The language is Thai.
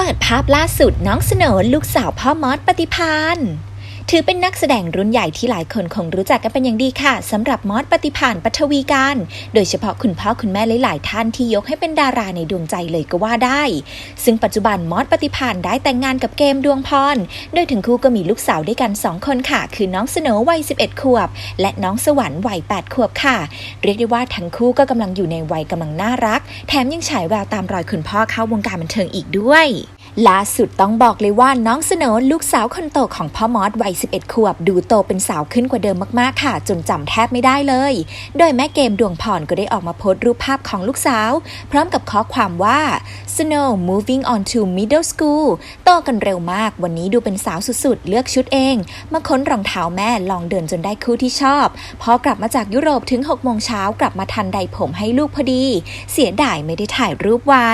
เปิดภาพล่าสุดน้องสโหนลูกสาวพ่อมอสปฏิพาน ถือเป็นนักแสดงรุ่นใหญ่ที่หลายคนคงรู้จักกันเป็นอย่างดีค่ะสำหรับมอสปฏิพานปัทวีการ โดยเฉพาะคุณพ่อคุณแม่หลายๆท่านที่ยกให้เป็นดาราในดวงใจเลยก็ว่าได้ ซึ่งปัจจุบันมอสปฏิพานได้แต่งงานกับเกมดวงพร โดยถึงคู่ก็มีลูกสาวด้วยกัน 2 คนค่ะ คือน้องสโนวัย 11 ขวบ และน้องสวรรค์วัย 8 ขวบค่ะ เรียกได้ว่าทั้งคู่ก็กำลังอยู่ในวัยกำลังน่ารัก แถมยังฉายแววตามรอยคุณพ่อเข้าวงการบันเทิงอีกด้วย ล่าสุดต้องบอกเลยว่าน้องสโหนลูกสาวคนโตของพ่อมอสวัย 11 ขวบ ดูโตเป็นสาวขึ้นกว่าเดิมมากๆค่ะ จนจำแทบไม่ได้เลย โดยแม่เกมดวงพรก็ได้ออกมาโพสต์รูปภาพของลูกสาว พร้อมกับข้อความว่า Snow moving on to middle school โตกันเร็วมาก วันนี้ดูเป็นสาวสุดๆ เลือกชุดเอง มาค้นรองเท้าแม่ลองเดินจนได้คู่ที่ชอบ พอกลับมาจากยุโรปถึง6โมงเช้ากลับมาทันใดผมให้ลูกพอดี เสียดายไม่ได้ถ่ายรูปไว้